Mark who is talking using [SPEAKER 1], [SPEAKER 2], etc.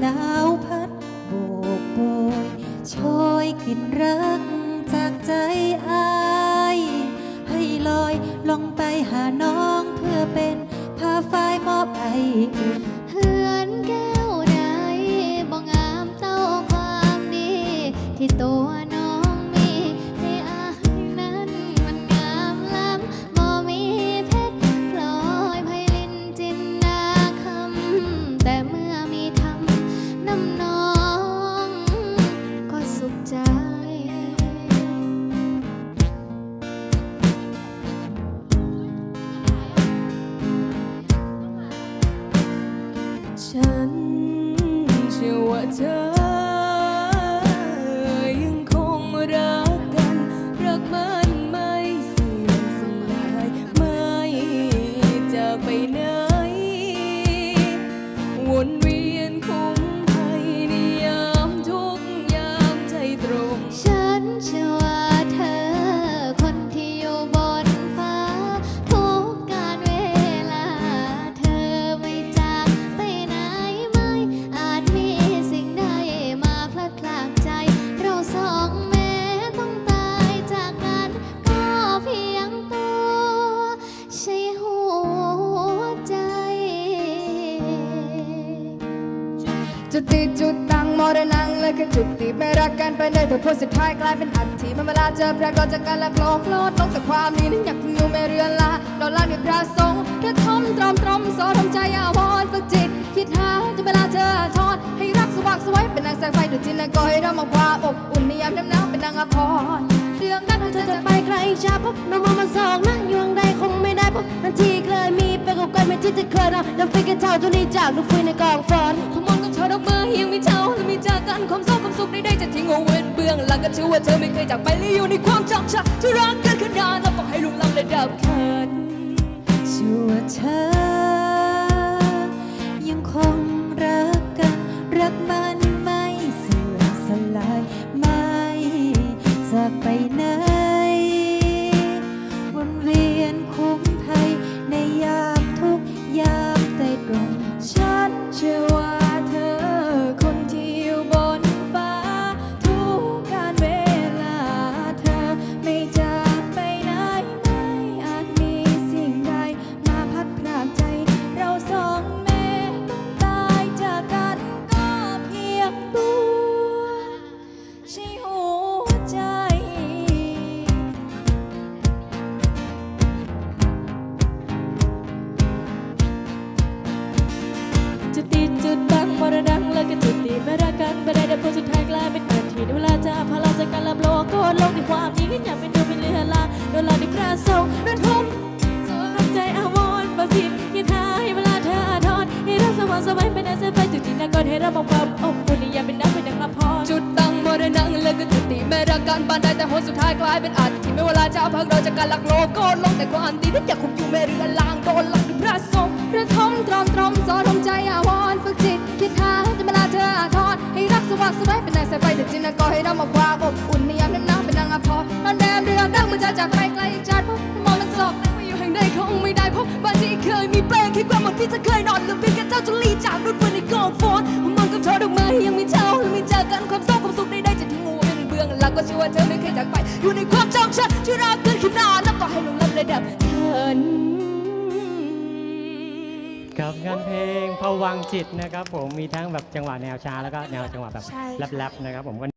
[SPEAKER 1] หนาวพัดโบกโบยโชยกลิ่นรักจากใจอายให้ลอยลงไปหาน้องเพื่อเป็นผ้าฝ้ายมอบไอ
[SPEAKER 2] เชื่อ จุดติ
[SPEAKER 3] ดจุดตั้งมรณังและคือจุดติดไม่รักกันไปเลยแต่ผลสุดท้ายกลายเป็นอันที่มันเวลาเจอพระก็จากกันและโกรธโกรธลงแต่ความดีนั้นอยากอยู่ไม่เรือนลาเราลาด้วยพระสงฆ์พระทอมตรอมตรอมสอนทำใจอาวรณ์ฝึกจิต คิดหาจะเวลาเจอทอดให้รักสว่างสวยเป็นนางแสงไฟดุจจินก็ให้เรามาความอบอุ่นในยามน้ำหนาวเป็นนางอภรเรื่องนั้น
[SPEAKER 4] เธอจะไปใครชาพบน้องมามาสองนะอยู่ข้างใดคงไม่ได้พบทันทีเคยมีไปกับกันไม่ที่จะเคยนะน้ำฟิกกันเท่าตัวนี้จากลูกฟุยในกองฟอน
[SPEAKER 3] ทุกมนต์กับเธอดอกไม้ยังมีเจ้าและมีจากกันความเศร้าความสุขใดๆจะทิ้งเอาไว้เบื้องหลังก็เชื่อว่าเธอไม่เคยจากไปและอยู่ในความจำฉันจะรักกันขนาดแล้วก็ให้ลุงลังและดับขัน
[SPEAKER 1] ชั่วเธอ ลั
[SPEAKER 3] บโลกในความจริงอยากเป็นตัวเป็นเรือลาโดนลาในพระทรงระทมทำใจอาวรณ์บางทียินทาให้เวลาเธออาทรให้เราสว่างสวัยเป็นอาเซนไฟจุดจิตนะก่อนให้เรามองความอบอุ่นในยาเป็นน้ำเป็นดังละพรจุดตั้งมรณะแล้วก็จุดติไม่รักกันปานใดแต่ผลสุดท้ายกลายเป็นอันที่ไม่เวลาจะพักเราจากกันลักโลกก็ลงแต่ความดีที่อยากคุมอยู่ไม่เรือลางโดนหลักในพระทรงระทมตรอมตรอมสอนทำใจอาวรฝึกจิตคิดหาจะเวลาเธออาทรให้รักสว่างสวยเป็นนางสายไฟเด็ดจินก็ จ้าจะลีจากรุ่นเพื่อนในกองฟอนมองกับเธอดอกไม้ยังมีเจ้าและมีจากกันความเศร้าความสุขใดๆจะทิ้งเอาไว้ในเบื้องหลังก็เชื่อว่าเธอไม่เคยจากไป อยู่ในความจำฉันที่รักเกินขึ้นนานนับต่อให้ลงลำระดับเถิน
[SPEAKER 5] ครับงานเพลงพวังค์จิตนะครับผมมีทั้งแบบจังหวะแนวช้าแล้วก็แนวจังหวะแบบแรปๆนะครับผมก็